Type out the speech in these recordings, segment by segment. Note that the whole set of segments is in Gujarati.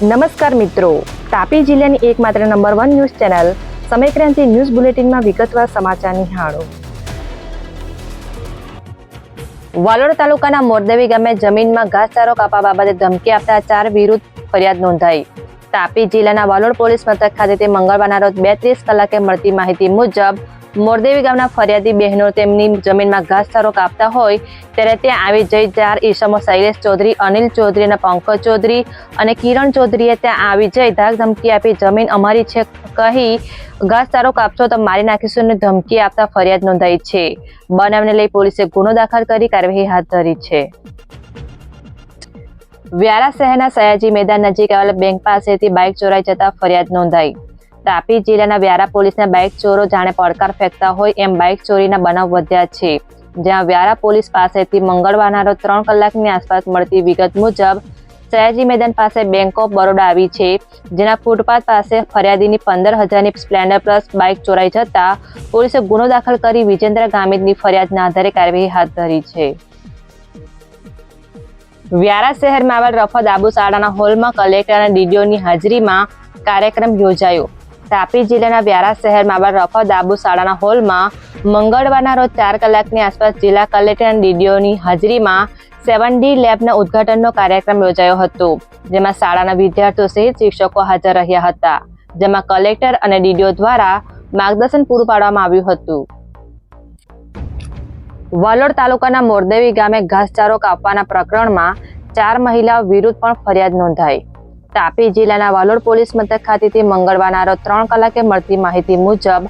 નમસ્કાર મિત્રો. તાપી જિલ્લાની એકમાત્ર number one news channel Samaykranti news બુલેટિનમાં વિગતવાર સમાચાર નિહાળો. વાલોડ તાલુકાના મોરદેવી ગામે જમીનમાં ઘાસચારો કાપવા બાબતે ધમકી આપતા ચાર વિરુદ્ધ ફરિયાદ નોંધાઈ. તાપી જિલ્લાના વાલોડ પોલીસ મથક ખાતેથી મંગળવારના રોજ બે ત્રીસ કલાકે મળતી માહિતી મુજબ, મોરદેવી ગામના ફરિયાદી બહેનો તેમની જમીનમાં ઘાસચારો કાપતા હોય ત્યારે ત્યાં આવી જઈ ચાર ઈસમો શૈલેષ ચૌધરી, અનિલ ચૌધરી અને પંકજ ચૌધરી અને કિરણ ચૌધરીએ ત્યાં આવી જઈ ધાક ધમકી આપી જમીન અમારી છે કહી ઘાસચારો કાપશો તો મારી નાખીશું અને ધમકી આપતા ફરિયાદ નોંધાઈ છે. બનાવને લઈ પોલીસે ગુનો દાખલ કરી કાર્યવાહી હાથ ધરી છે. વ્યારા શહેરના સયાજી મેદાન નજીક આવેલા બેંક પાસેથી બાઇક ચોરાઈ જતા ફરિયાદ નોંધાઈ. તાપી જિલ્લાના વ્યારા પોલીસના બાઇક ચોરો જાણે પડકાર ફેંકતા હોય એમ બાઇક ચોરીના બનાવ વધ્યા છે, જ્યાં વ્યારા પોલીસ પાસેથી મંગળવારના રોજ ત્રણ કલાકની આસપાસ મળતી વિગત મુજબ સયાજી મેદાન પાસે બેંક ઓફ બરોડા આવી છે, જેના ફૂટપાથ પાસે ફરિયાદીની પંદર હજારની સ્પ્લેન્ડર પ્લસ બાઇક ચોરાઈ જતા પોલીસે ગુનો દાખલ કરી વિજેન્દ્ર ગામિતની ફરિયાદના આધારે કાર્યવાહી હાથ ધરી છે. વ્યારા શહેરમાં આવેલ રફત આબુ શાળાના હોલમાં કલેક્ટર અને ડીડીઓની હાજરીમાં કાર્યક્રમ યોજાયો. તાપી જિલ્લાના વ્યારા શહેરમાં આવેલ રફત આબુ શાળાના હોલમાં મંગળવારના રોજ ચાર કલાકની આસપાસ જિલ્લા કલેક્ટર અને ડીડીઓની હાજરીમાં સેવન ડી લેબના ઉદ્ઘાટનનો કાર્યક્રમ યોજાયો હતો, જેમાં શાળાના વિદ્યાર્થીઓ સહિત શિક્ષકો હાજર રહ્યા હતા, જેમાં કલેક્ટર અને ડીડીઓ દ્વારા માર્ગદર્શન પૂરું પાડવામાં આવ્યું હતું. વાલોડ તાલુકાના મોરદેવી ગામે ઘાસચારો કાપવાના પ્રકરણમાં ચાર મહિલાઓ વિરુદ્ધ પણ ફરિયાદ નોંધાઈ. તાપી જિલ્લાના વાલોડ પોલીસ મથક ખાતેથી મંગળવારના રોજ ત્રણ કલાકે મળતી માહિતી મુજબ,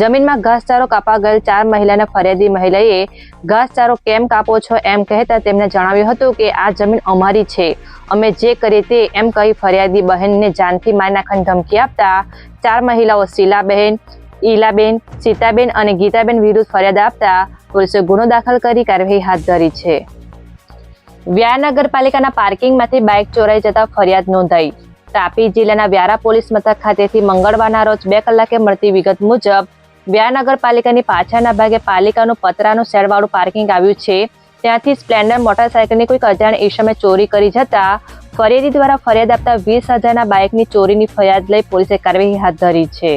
જમીનમાં ઘાસચારો કાપવા ગયેલ ચાર મહિલાને ફરિયાદી મહિલાએ ઘાસચારો કેમ કાપો છો એમ કહેતા તેમને જણાવ્યું હતું કે, આ જમીન અમારી છે. અમે જે કરીએ તે એમ કહી ફરિયાદી બહેનને જાનથી મારી નાખવાની ધમકી આપતા ચાર મહિલાઓ શીલાબહેન ઈલાબેન, સીતાબેન અને ગીતાબેન વિરુદ્ધ ફરિયાદ આપતા પોલીસે ગુનો દાખલ કરી કાર્યવાહી હાથ ધરી છે. વ્યારા નગરપાલિકાના પાર્કિંગમાંથી બાઇક ચોરાઈ જતા ફરિયાદ નોંધાઈ. તાપી જિલ્લાના વ્યારા પોલીસ મથક ખાતેથી મંગળવારના રોજ બે કલાકે મળતી વિગત મુજબ, વ્યારા નગરપાલિકાની પાછળના ભાગે પાલિકાનું પતરાનું શેડવાળું પાર્કિંગ આવ્યું છે. ત્યાંથી સ્પ્લેન્ડર મોટરસાયકલની કોઈક અજાણ ઈસમે ચોરી કરી જતા ફરિયાદી દ્વારા ફરિયાદ આપતા વીસ હજારના બાઇકની ચોરીની ફરિયાદ લઈ પોલીસે કાર્યવાહી હાથ ધરી છે.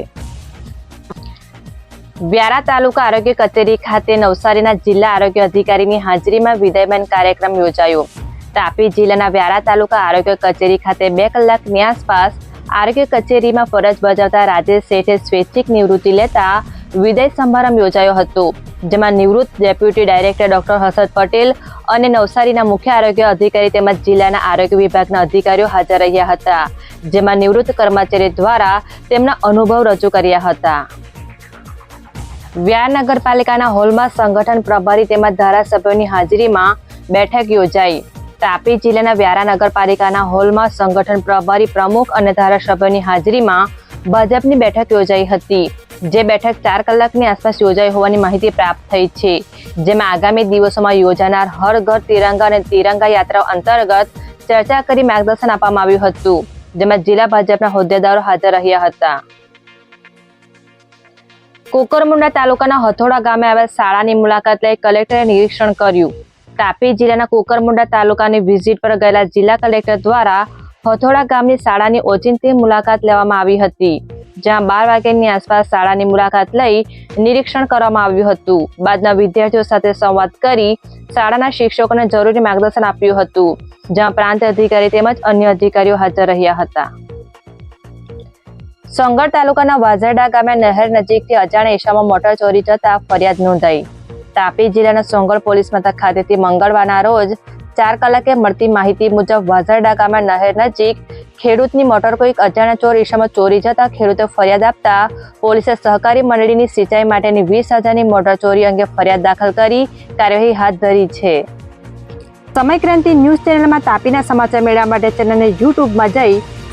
વ્યારા તાલુકા આરોગ્ય કચેરી ખાતે નવસારીના જિલ્લા આરોગ્ય અધિકારીની હાજરીમાં વિદાયમાન કાર્યક્રમ યોજાયો. તાપી જિલ્લાના વ્યારા તાલુકા આરોગ્ય કચેરી ખાતે બે કલાકની આસપાસ આરોગ્ય કચેરીમાં ફરજ બજાવતા રાજેશ શેઠે સ્વૈચ્છિક નિવૃત્તિ લેતા વિદાય સમારંભ યોજાયો હતો, જેમાં નિવૃત્ત deputy director doctor Harshad Patel અને નવસારીના મુખ્ય આરોગ્ય અધિકારી તેમજ જિલ્લાના આરોગ્ય વિભાગના અધિકારીઓ હાજર રહ્યા હતા, જેમાં નિવૃત્ત કર્મચારી દ્વારા તેમના અનુભવ રજૂ કર્યા હતા. વ્યાર નગરપાલિકાના હોલમાં સંગઠન પ્રભારી તેમજ ધારાસભ્યોની હાજરીમાં બેઠક યોજાઈ. તાપી જિલ્લાના વ્યારા નગરપાલિકાના હોલમાં સંગઠન પ્રભારી પ્રમુખ અને ધારાસભ્યોની હાજરીમાં ભાજપની બેઠક યોજાઈ હતી, જે બેઠક ચાર કલાકની આસપાસ યોજાઈ હોવાની માહિતી પ્રાપ્ત થઈ છે, જેમાં આગામી દિવસોમાં યોજાનાર હર ઘર તિરંગા અને તિરંગા યાત્રા અંતર્ગત ચર્ચા કરી માર્ગદર્શન આપવામાં આવ્યું હતું, જેમાં જિલ્લા ભાજપના હોદ્દેદારો હાજર રહ્યા હતા. કુકરમુંડા તાલુકાના હથોડા ગામે આવેલ શાળાની મુલાકાત લઈ કલેક્ટરે નિરીક્ષણ કર્યું. તાપી જિલ્લાના કુકરમુંડા તાલુકાની વિઝિટ પર ગયેલા જિલ્લા કલેક્ટર દ્વારા હથોડા ગામની શાળાની ઓચિંતી મુલાકાત લેવામાં આવી હતી, જ્યાં બાર વાગ્યાની આસપાસ શાળાની મુલાકાત લઈ નિરીક્ષણ કરવામાં આવ્યું હતું. બાદના વિદ્યાર્થીઓ સાથે સંવાદ કરી શાળાના શિક્ષકોને જરૂરી માર્ગદર્શન આપ્યું હતું, જ્યાં પ્રાંત અધિકારી તેમજ અન્ય અધિકારીઓ હાજર રહ્યા હતા. સોંગઢ તાલુકાના વાઝરડા ગામે નહેર નજીકથી અજાણ્યા ઈશામાં મોટર ચોરી જતા ફરિયાદ નોંધાઈ. તાપી જિલ્લાના સોંગર પોલીસ મથક ખાતેથી મંગળવારના રોજ ચાર કલાકે મળતી માહિતી મુજબ વાઝરડા ગામે નહેર નજીક ખેડૂતની મોટર કોઈક અજાણ્યા ચોર ઈશામાં ચોરી જતા ખેડૂતે ફરિયાદ આપતા પોલીસે સહકારી મંડળીની સિંચાઈ માટેની વીસ હજારની મોટર ચોરી અંગે ફરિયાદ દાખલ કરી કાર્યવાહી હાથ ધરી છે. સમયક્રાંતિ ન્યૂઝ ચેનલમાં તાપીના સમાચાર મેળવવા માટે ચેનલને યુટ્યુબમાં જઈ